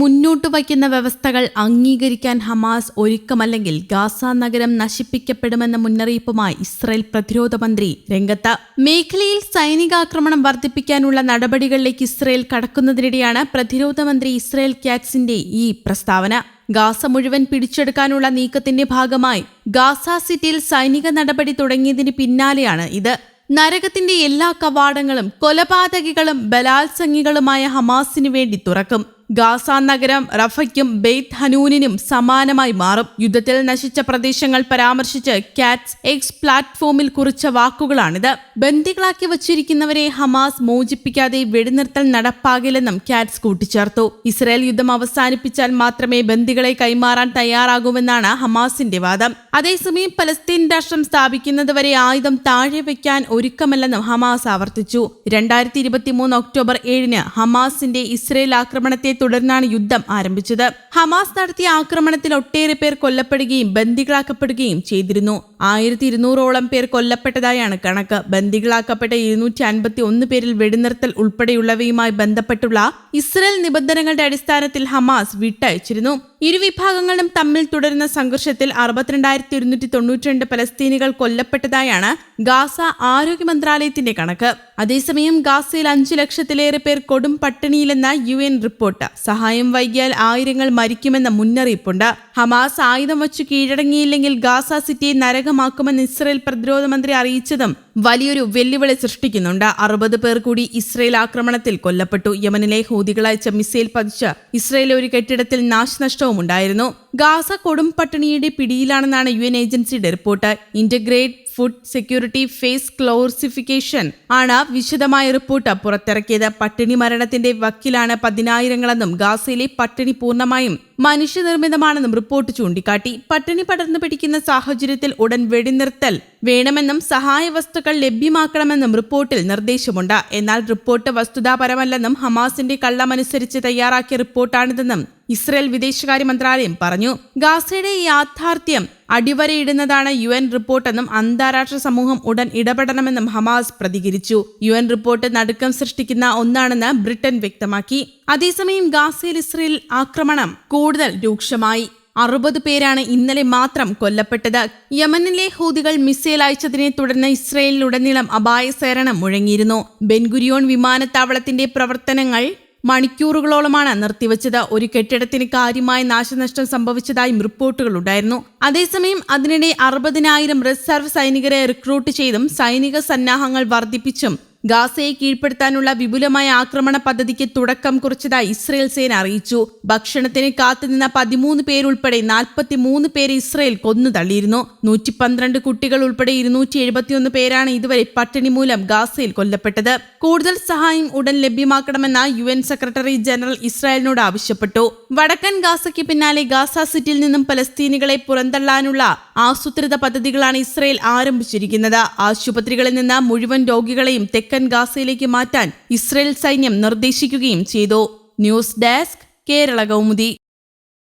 മുന്നോട്ട് വയ്ക്കുന്ന വ്യവസ്ഥകൾ അംഗീകരിക്കാൻ ഹമാസ് ഒരുക്കമല്ലെങ്കിൽ ഗാസ നഗരം നശിപ്പിക്കപ്പെടുമെന്ന മുന്നറിയിപ്പുമായി ഇസ്രായേൽ പ്രതിരോധ മന്ത്രി രംഗത്ത്. മേഖലയിൽ സൈനികാക്രമണം വർദ്ധിപ്പിക്കാനുള്ള നടപടികളിലേക്ക് ഇസ്രായേൽ കടക്കുന്നതിനിടെയാണ് പ്രതിരോധ മന്ത്രി ഇസ്രായേൽ ക്യാറ്റ്സിന്റെ ഈ പ്രസ്താവന. ഗാസ മുഴുവൻ പിടിച്ചെടുക്കാനുള്ള നീക്കത്തിന്റെ ഭാഗമായി ഗാസ സിറ്റിയിൽ സൈനിക നടപടി തുടങ്ങിയതിന് പിന്നാലെയാണ് ഇത്. നരകത്തിന്റെ എല്ലാ കവാടങ്ങളും കൊലപാതകികളും ബലാത്സംഗികളുമായ ഹമാസിനു വേണ്ടി തുറക്കും. ഗാസ നഗരം റഫയ്ക്കും ബെയ്ത്ത് ഹനൂനിനും സമാനമായി മാറും. യുദ്ധത്തിൽ നശിച്ച പ്രദേശങ്ങൾ പരാമർശിച്ച് കാറ്റ്സ് എക്സ് പ്ലാറ്റ്ഫോമിൽ കുറിച്ച വാക്കുകളാണിത്. ബന്ദികളാക്കി വച്ചിരിക്കുന്നവരെ ഹമാസ് മോചിപ്പിക്കാതെ വെടിനിർത്തൽ നടപ്പാകില്ലെന്നും കാറ്റ്സ് കൂട്ടിച്ചേർത്തു. ഇസ്രായേൽ യുദ്ധം അവസാനിപ്പിച്ചാൽ മാത്രമേ ബന്ദികളെ കൈമാറാൻ തയ്യാറാകൂവെന്നാണ് ഹമാസിന്റെ വാദം. അതേസമയം പലസ്തീൻ രാഷ്ട്രം സ്ഥാപിക്കുന്നതുവരെ ആയുധം താഴെ വയ്ക്കാൻ ഒരുക്കമല്ലെന്നും ഹമാസ് ആവർത്തിച്ചു. രണ്ടായിരത്തി ഇരുപത്തിമൂന്ന് ഒക്ടോബർ ഏഴിന് ഹമാസിന്റെ ഇസ്രയേൽ ആക്രമണത്തെ തുടർന്നാണ് യുദ്ധം ആരംഭിച്ചത്. ഹമാസ് നടത്തിയ ആക്രമണത്തിൽ ഒട്ടേറെ പേർ കൊല്ലപ്പെടുകയും ബന്ദികളാക്കപ്പെടുകയും ചെയ്തിരുന്നു. ആയിരത്തി ഇരുന്നൂറോളം പേർ കൊല്ലപ്പെട്ടതായാണ് കണക്ക്. ബന്ദികളാക്കപ്പെട്ട ഇരുന്നൂറ്റി അൻപത്തി ഒന്ന് പേരിൽ വെടിനിർത്തൽ ഉൾപ്പെടെയുള്ളവയുമായി ബന്ധപ്പെട്ടുള്ള ഇസ്രയേൽ നിബന്ധനകളുടെ അടിസ്ഥാനത്തിൽ ഹമാസ് വിട്ടയച്ചിരുന്നു. ഇരുവിഭാഗങ്ങളും തമ്മിൽ തുടരുന്ന സംഘർഷത്തിൽ അറുപത്തിരണ്ടായിരത്തി ഒരുന്നൂറ്റി തൊണ്ണൂറ്റിരണ്ട് പലസ്തീനികൾ കൊല്ലപ്പെട്ടതായാണ് ഗാസ ആരോഗ്യ മന്ത്രാലയത്തിന്റെ കണക്ക്. അതേസമയം ഗാസയിൽ അഞ്ചു ലക്ഷത്തിലേറെ പേർ കൊടും പട്ടിണിയിലെന്ന യു എൻ റിപ്പോർട്ട്. സഹായം വൈകിയാൽ ആയിരങ്ങൾ മരിക്കുമെന്ന മുന്നറിയിപ്പുണ്ട്. ഹമാസ് ആയുധം വച്ചു കീഴടങ്ങിയില്ലെങ്കിൽ ഗാസ സിറ്റിയെ നരകമാക്കുമെന്ന് ഇസ്രയേൽ പ്രതിരോധ മന്ത്രി അറിയിച്ചതും വലിയൊരു വെല്ലുവിളി സൃഷ്ടിക്കുന്നുണ്ട്. അറുപത് പേർ കൂടി ഇസ്രയേൽ ആക്രമണത്തിൽ കൊല്ലപ്പെട്ടു. യമനിലെ ഹൂതികളയച്ച മിസൈൽ പതിച്ച് ഇസ്രയേൽ ഒരു കെട്ടിടത്തിൽ നാശനഷ്ടവും ഉണ്ടായിരുന്നു. ഗാസ കൊടും പട്ടിണിയുടെ പിടിയിലാണെന്നാണ് യു എൻ ഏജൻസിയുടെ report. Integrate food security phase classification ആണ് വിശദമായ റിപ്പോർട്ട് പുറത്തിറക്കിയത്. പട്ടിണി മരണത്തിന്റെ വക്കിലാണ് പതിനായിരങ്ങളെന്നും ഗാസയിലെ പട്ടിണി പൂർണമായും മനുഷ്യനിർമ്മിതമാണെന്നും റിപ്പോർട്ട് ചൂണ്ടിക്കാട്ടി. പട്ടിണി പടർന്നു പിടിക്കുന്ന സാഹചര്യത്തിൽ ഉടൻ വെടിനിർത്തൽ വേണമെന്നും സഹായ വസ്തുക്കൾ ലഭ്യമാക്കണമെന്നും റിപ്പോർട്ടിൽ നിർദ്ദേശമുണ്ട്. എന്നാൽ റിപ്പോർട്ട് വസ്തുതാപരമല്ലെന്നും ഹമാസിന്റെ കള്ളമനുസരിച്ച് തയ്യാറാക്കിയ റിപ്പോർട്ടാണിതെന്നും ഇസ്രയേൽ വിദേശകാര്യ മന്ത്രാലയം പറഞ്ഞു. ഗാസയുടെ യാഥാർത്ഥ്യം അടിവരയിടുന്നതാണ് യു എൻ റിപ്പോർട്ടെന്നും അന്താരാഷ്ട്ര സമൂഹം ഉടൻ ഇടപെടണമെന്നും ഹമാസ് പ്രതികരിച്ചു. യു എൻ റിപ്പോർട്ട് നടുക്കം സൃഷ്ടിക്കുന്ന ഒന്നാണെന്ന് ബ്രിട്ടൻ വ്യക്തമാക്കി. അതേസമയം ഗാസയിൽ ഇസ്രയേൽ ആക്രമണം കൂടുതൽ രൂക്ഷമായി. അറുപത് പേരാണ് ഇന്നലെ മാത്രം കൊല്ലപ്പെട്ടത്. യമനിലെ ഹൂതികൾ മിസൈൽ അയച്ചതിനെ തുടർന്ന് ഇസ്രയേലിലുടനീളം അപായ സേരണം മുഴങ്ങിയിരുന്നു. ബെൻഗുരിയോൺ വിമാനത്താവളത്തിന്റെ പ്രവർത്തനങ്ങൾ മണിക്കൂറുകളോളമാണ് നിർത്തിവച്ചത്. ഒരു കെട്ടിടത്തിന് കാര്യമായ നാശനഷ്ടം സംഭവിച്ചതായും റിപ്പോർട്ടുകളുണ്ടായിരുന്നു അതേസമയം അതിനിടെ അറുപതിനായിരം റിസർവ് സൈനികരെ റിക്രൂട്ട് ചെയ്തും സൈനിക സന്നാഹങ്ങൾ വർദ്ധിപ്പിച്ചും ഗാസയെ കീഴ്പ്പെടുത്താനുള്ള വിപുലമായ ആക്രമണ പദ്ധതിക്ക് തുടക്കം കുറിച്ചതായി ഇസ്രയേൽ സേന അറിയിച്ചു. ഭക്ഷണത്തിന് കാത്തുനിന്ന പതിമൂന്ന് പേരുൾപ്പെടെ നാൽപ്പത്തി മൂന്ന് പേരെ ഇസ്രയേൽ കൊന്നു തള്ളിയിരുന്നു. നൂറ്റി പന്ത്രണ്ട് കുട്ടികൾ ഉൾപ്പെടെ ഇരുന്നൂറ്റി എഴുപത്തിയൊന്ന് പേരാണ് ഇതുവരെ പട്ടിണി മൂലം ഗാസയിൽ കൊല്ലപ്പെട്ടത്. കൂടുതൽ സഹായം ഉടൻ ലഭ്യമാക്കണമെന്ന് യു എൻ സെക്രട്ടറി ജനറൽ ഇസ്രായേലിനോട് ആവശ്യപ്പെട്ടു. വടക്കൻ ഗാസയ്ക്ക് പിന്നാലെ ഗാസ സിറ്റിയിൽ നിന്നും പലസ്തീനികളെ പുറന്തള്ളാനുള്ള ആസൂത്രിത പദ്ധതികളാണ് ഇസ്രയേൽ ആരംഭിച്ചിരിക്കുന്നത്. ആശുപത്രികളിൽ നിന്ന് മുഴുവൻ രോഗികളെയും തെക്കൻ ഗാസയിലേക്ക് മാറ്റാൻ ഇസ്രയേൽ സൈന്യം നിർദ്ദേശിക്കുകയും ചെയ്തു. News desk Kerala Kaumudi.